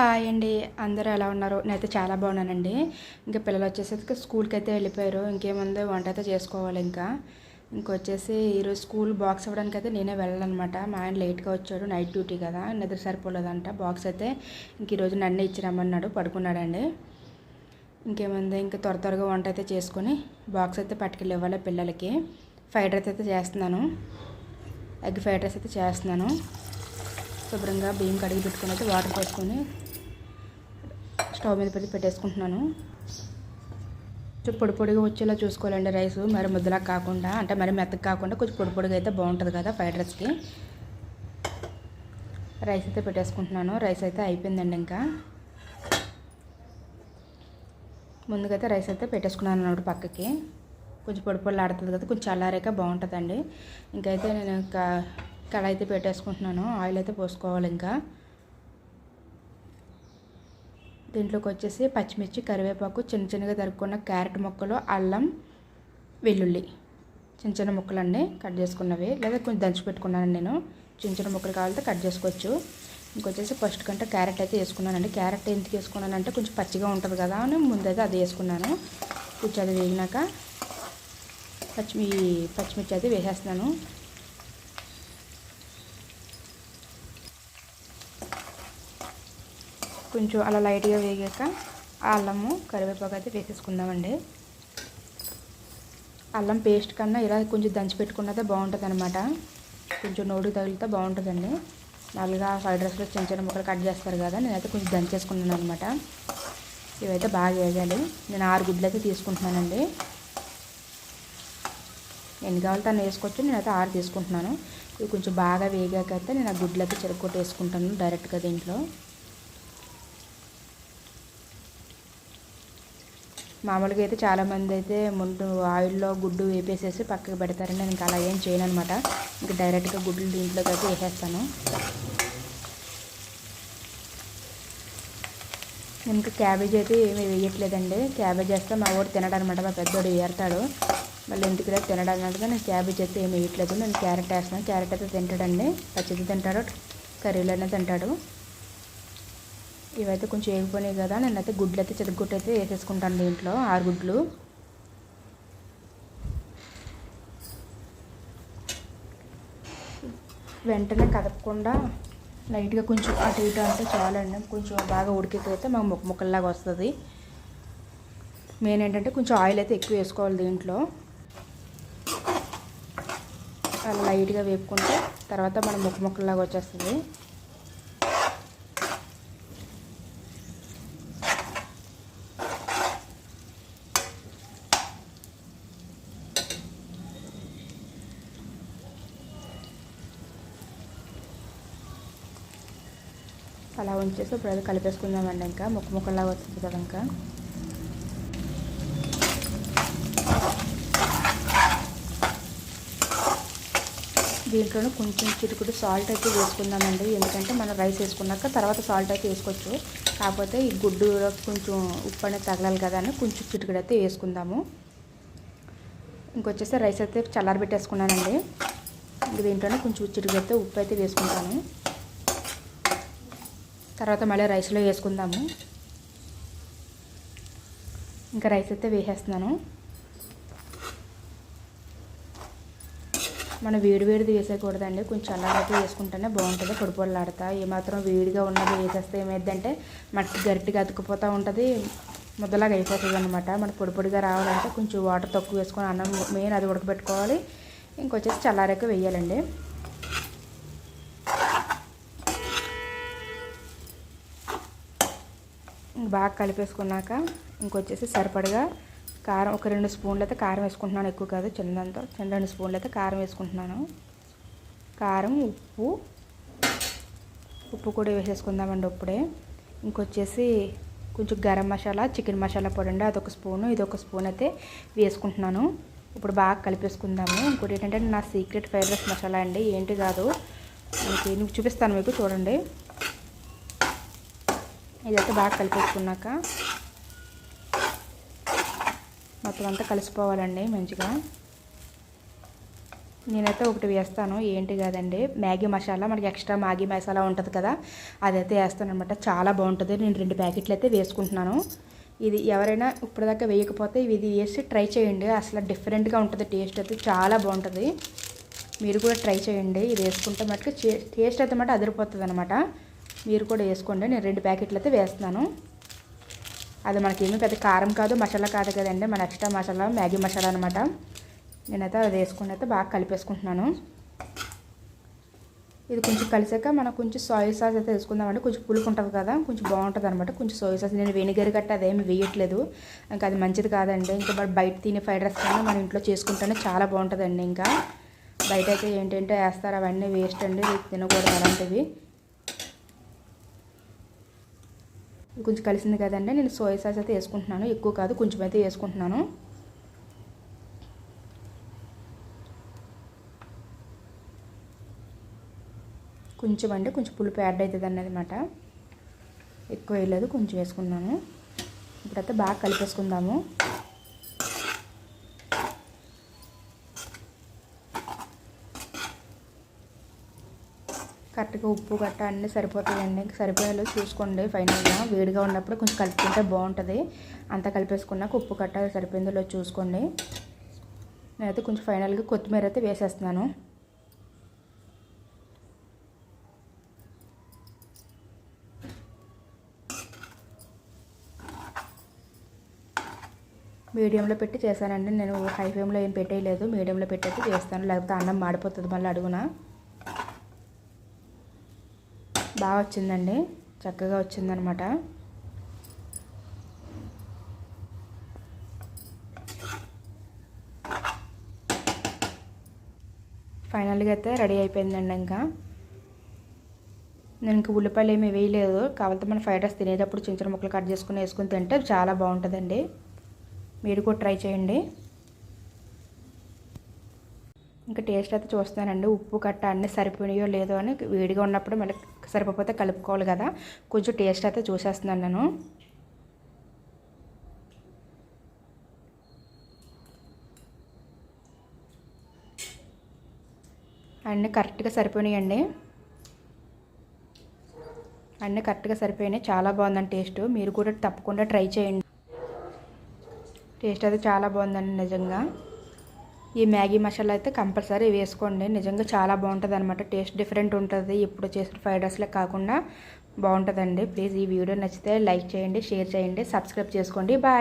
Hi అండి. అందరూ ఎలా ఉన్నారు? నేనైతే చాలా బాగున్నానండి. ఇంకా పిల్లలు వచ్చేసరికి స్కూల్కి అయితే వెళ్ళిపోయారు. ఇంకేముంది? వంట అయితే చేసుకోవాలి ఇంకా. ఇంకొచ్చేసి ఈరోజు స్కూల్ బాక్స్ ఇవ్వడానికి అయితే నేనే వెళ్ళాలన్నమాట మా ఆయన లేట్గా వచ్చాడు. నైట్ డ్యూటీ కదా. నిద్ర సరిపోలేదంట. బాక్స్ అయితే ఇంక ఈరోజు నన్నే ఇచ్చి రమ్మన్నాడు. పడుకున్నాడండి. ఇంకేముంది? ఇంకా త్వర త్వరగా వంట అయితే చేసుకొని బాక్స్ అయితే పట్టుకెళ్ళి ఇవ్వాలి పిల్లలకి. ఫ్రైడ్ రైస్ అయితే చేస్తున్నాను. ఎగ్ ఫ్రైడ్ రైస్ అయితే చేస్తున్నాను. శుభ్రంగా బియ్యం కడిగి పెట్టుకుని అయితే వాటర్ పోసుకొని స్టవ్ మీద పెట్టి పెట్టేసుకుంటున్నాను. కొంచెం పొడి పొడిగా వచ్చేలా చూసుకోవాలండి రైస్. మరి ముద్దలా కాకుండా అంటే మరి మెత్తగా కాకుండా కొంచెం పొడి పొడిగా అయితే బాగుంటుంది కదా ఫ్రైడ్ రైస్కి రైస్ అయితే పెట్టేసుకుంటున్నాను. రైస్ అయితే అయిపోయిందండి ఇంకా. ముందుకైతే రైస్ అయితే పెట్టేసుకున్నాను అన్నమాట పక్కకి. కొంచెం పొడి పొడి ఆడుతుంది కదా కొంచెం చల్లారాక బాగుంటుందండి. ఇంకైతే నేను ఇంకా కళాయి అయితే పెట్టేసుకుంటున్నాను. ఆయిల్ అయితే పోసుకోవాలి ఇంకా. దీంట్లోకి వచ్చేసి పచ్చిమిర్చి కరివేపాకు చిన్న చిన్నగా తరుక్కున్న క్యారెట్ ముక్కలు అల్లం వెల్లుల్లి. చిన్న చిన్న ముక్కలు కట్ చేసుకున్నవి. లేదా కొంచెం దంచి పెట్టుకున్నాను నేను. చిన్న చిన్న ముక్కలు కావాలంటే కట్ చేసుకోవచ్చు. ఇంకొచ్చేసి ఫస్ట్ కంటే క్యారెట్ అయితే వేసుకున్నానండి. క్యారెట్ ఎందుకు వేసుకున్నానంటే కొంచెం పచ్చిగా ఉంటుంది కదా అని ముందైతే అది వేసుకున్నాను. కొంచెం అది వేగినాక పచ్చిమి పచ్చిమిర్చి అయితే వేసేస్తున్నాను. కొంచెం అలా లైట్గా వేగాక అల్లము కరివేపాకు అయితే వేసేసుకుందామండి. అల్లం పేస్ట్ కన్నా ఇలా కొంచెం దంచి పెట్టుకున్నదే బాగుంటుంది అనమాట కొంచెం నోడు తగిలితే బాగుంటుందండి. నల్లగా ఫ్రైడ్ రైస్లో చిన్న చిన్న ముక్కలు కట్ చేస్తారు కదా నేనైతే కొంచెం దంచేసుకున్నాను అనమాట ఇవైతే బాగా వేగాలి. నేను ఆరు గుడ్లు అయితే తీసుకుంటున్నానండి. ఎన్ని కావాలి తను వేసుకోవచ్చు. నేనైతే ఆరు తీసుకుంటున్నాను. ఇవి కొంచెం బాగా వేగాక అయితే నేను ఆ గుడ్లు అయితే వేసుకుంటాను డైరెక్ట్గా దీంట్లో. మామూలుగా అయితే చాలామంది అయితే ముందు ఆయిల్లో గుడ్డు వేపేసేసి పక్కకు పెడతారని నేను ఇంకా అలా ఏం చేయను అనమాట ఇంకా డైరెక్ట్గా గుడ్లు దీంట్లోకి అయితే వేసేస్తాను. ఇంకా క్యాబేజ్ అయితే ఏమీ వేయట్లేదండి. క్యాబేజ్ వేస్తే మా వాడు తినడనమాట మా పెద్దోడు ఏరుతాడు. మళ్ళీ ఇంటికి తినడం తినడానికి నేను క్యాబేజ్ అయితే ఏమి వేయట్లేదు. నేను క్యారెట్ వేస్తాను క్యారెట్ అయితే తింటాడండి. పచ్చిది తింటాడు. కర్రీలోనే తింటాడు. ఇవైతే కొంచెం ఏగిపోయినాయి కదా నేనైతే గుడ్లు అయితే చితగుడ్డు అయితే వేసేసుకుంటాను దీంట్లో ఆరు గుడ్లు. వెంటనే కదపకుండా లైట్గా కొంచెం అటు ఇటు అంటే చాలండి కొంచెం బాగా ఉడికిపోతే మాకు ముక్క ముక్కల్లాగా వస్తుంది. మెయిన్ ఏంటంటే కొంచెం ఆయిల్ అయితే ఎక్కువ వేసుకోవాలి దీంట్లో. అలా లైట్గా వేపుకుంటే తర్వాత మనం ముక్క ముక్కల్లాగా వచ్చేస్తుంది. అలా ఉంచేసి ఇప్పుడు అది కలిపేసుకుందామండి ఇంకా. ముక్క ముక్కలాగా వస్తుంది కదా ఇంకా. దీంట్లోనే కొంచెం చిటుకుడు సాల్ట్ అయితే వేసుకుందామండి. ఎందుకంటే మనం రైస్ వేసుకున్నాక తర్వాత సాల్ట్ అయితే వేసుకోవచ్చు. కాకపోతే ఈ గుడ్డు కొంచెం ఉప్పు అనేది తగలాలి కదా అని కొంచెం చిటుకుడు అయితే వేసుకుందాము. ఇంకొచ్చేసి రైస్ అయితే చల్లారబెట్టేసుకున్నానండి. ఇంక దీంట్లోనే కొంచెం చిటుకుడు అయితే ఉప్పు అయితే వేసుకుంటాను. తర్వాత మళ్ళీ రైస్లో వేసుకుందాము. ఇంకా రైస్ అయితే వేసేస్తున్నాను. మనం వేడి వేడిది వేసేయకూడదండి. కొంచెం చల్లారైతే వేసుకుంటేనే బాగుంటుంది. పొడిపొడలాడతా ఏమాత్రం వేడిగా ఉన్నది వేసేస్తే ఏమైందంటే మనకి గరిటిగా అతుకుపోతూ ఉంటుంది. ముద్దలాగా అయిపోతుంది అనమాట మనకు పొడి పొడిగా రావాలంటే కొంచెం వాటర్ తక్కువ వేసుకొని అన్నం మెయిన్ అది ఉడకబెట్టుకోవాలి. ఇంకొచ్చేసి చల్లారాక వేయాలండి. బాగా కలిపేసుకున్నాక ఇంకొచ్చేసి సరిపడగా కారం ఒక రెండు స్పూన్లు అయితే కారం వేసుకుంటున్నాను. ఎక్కువ కాదు చిన్నదంతా. చిన్న రెండు స్పూన్లు అయితే కారం వేసుకుంటున్నాను. కారం ఉప్పు. ఉప్పు కూడా వేసేసుకుందామండి ఇప్పుడే. ఇంకొచ్చేసి కొంచెం గరం మసాలా చికెన్ మసాలా పొడి అండి. అదొక స్పూను ఇదొక స్పూన్ అయితే వేసుకుంటున్నాను. ఇప్పుడు బాగా కలిపేసుకుందాము. ఇంకోటి ఏంటంటే నా సీక్రెట్ ఫ్రైడ్ రైస్ మసాలా అండి. ఏంటి కాదు ఓకే నువ్వు చూపిస్తాను మీకు చూడండి. ఇదైతే బాగా కలిపేసుకున్నాక మొత్తం అంతా కలిసిపోవాలండి మంచిగా. నేనైతే ఒకటి వేస్తాను ఏంటి కాదండి మ్యాగీ మసాలా మనకి ఎక్స్ట్రా మ్యాగీ మసాలా ఉంటుంది కదా అదైతే వేస్తాను అనమాట చాలా బాగుంటుంది నేను రెండు ప్యాకెట్లు అయితే వేసుకుంటున్నాను. ఇది ఎవరైనా ఇప్పటిదాకా వేయకపోతే ఇది వేసి ట్రై చేయండి అసలు డిఫరెంట్గా ఉంటుంది టేస్ట్ అయితే చాలా బాగుంటుంది. మీరు కూడా ట్రై చేయండి ఇది వేసుకుంటే మటుకు టేస్ట్ అయితే మటు అదిరిపోతుంది అనమాట మీరు కూడా వేసుకోండి. నేను రెండు ప్యాకెట్లు అయితే వేస్తున్నాను. అది మనకేమీ పెద్ద కారం కాదు మసాలా కాదు కదండి. మన ఎక్స్ట్రా మసాలా మ్యాగీ మసాలా అనమాట నేనైతే అది వేసుకుని అయితే బాగా కలిపేసుకుంటున్నాను. ఇది కొంచెం కలిసాక మనం కొంచెం సోయా సాస్ అయితే వేసుకుందామంటే కొంచెం పులుపు ఉంటుంది కదా కొంచెం బాగుంటుంది అనమాట కొంచెం సోయా సాస్ నేను వెనిగర్ గట్ట అదేమి వేయట్లేదు. ఇంకా అది మంచిది కాదండి. ఇంకా మరి బయట తినే ఫ్రైడ్ రైస్ కన్నా మన ఇంట్లో చేసుకుంటేనే చాలా బాగుంటుందండి ఇంకా. బయట అయితే ఏంటంటే వేస్తారు అవన్నీ వేస్ట్ అండి. తినకూడదు అలాంటివి. కొంచెం కలిసింది కదండి. నేను సోయా సాస్ అయితే వేసుకుంటున్నాను. ఎక్కువ కాదు కొంచెం అయితే వేసుకుంటున్నాను. కొంచెం అంటే కొంచెం పులుపు యాడ్ అవుతుంది అన్నమాట. ఎక్కువ వేయలేదు కొంచెం వేసుకున్నాను. ఇప్పుడైతే బాగా కలిపేసుకుందాము. కరెక్ట్గా ఉప్పు గట్ట అన్నీ సరిపోతాయండి సరిపోయేలా చూసుకోండి ఫైనల్గా. వేడిగా ఉన్నప్పుడు కొంచెం కలుపుకుంటే బాగుంటుంది. అంతా కలిపేసుకున్నాక ఉప్పు గట్ట సరిపోయిందో చూసుకోండి. నేనైతే కొంచెం ఫైనల్గా కొత్తిమీర అయితే వేసేస్తున్నాను. మీడియంలో పెట్టి చేశానండి. నేను హై ఫ్లేమ్లో ఏం పెట్టేయలేదు. మీడియంలో పెట్టేసి చేస్తాను. లేకపోతే అన్నం మాడిపోతుంది మళ్ళీ అడుగున. బాగా వచ్చిందండి. చక్కగా వచ్చిందనమాట ఫైనల్గా అయితే రెడీ అయిపోయిందండి ఇంకా. నేను ఇంకా ఉల్లిపాయలు ఏమి వేయలేదు. కావాలంటే మన ఫ్రైడ్ రైస్ తినేటప్పుడు చిన్న చిన్న ముక్కలు కట్ చేసుకుని వేసుకుని తింటే చాలా బాగుంటుందండి. మీరు కూడా ట్రై చేయండి. ఇంకా టేస్ట్ అయితే చూస్తానండి ఉప్పు కట్ట అన్నీ సరిపోయినాయో లేదో అని వేడిగా ఉన్నప్పుడు మళ్ళీ సరిపోతే కలుపుకోవాలి కదా. కొంచెం టేస్ట్ అయితే చూసేస్తున్నాను నేను. అన్నీ కరెక్ట్గా సరిపోయినాయండి. అన్నీ కరెక్ట్గా సరిపోయినాయి. చాలా బాగుందండి టేస్ట్. మీరు కూడా తప్పకుండా ట్రై చేయండి. టేస్ట్ అయితే చాలా బాగుందండి నిజంగా. ఈ మ్యాగీ మసాలా అయితే కంపల్సరీ వేసుకోండి. నిజంగా చాలా బాగుంటుంది అనమాట టేస్ట్ డిఫరెంట్ ఉంటుంది. ఇప్పుడు చేసిన ఫ్రైడ్ రైస్లే కాకుండా బాగుంటుందండి. ప్లీజ్ ఈ వీడియో నచ్చితే లైక్ చేయండి షేర్ చేయండి సబ్స్క్రైబ్ చేసుకోండి. బాయ్.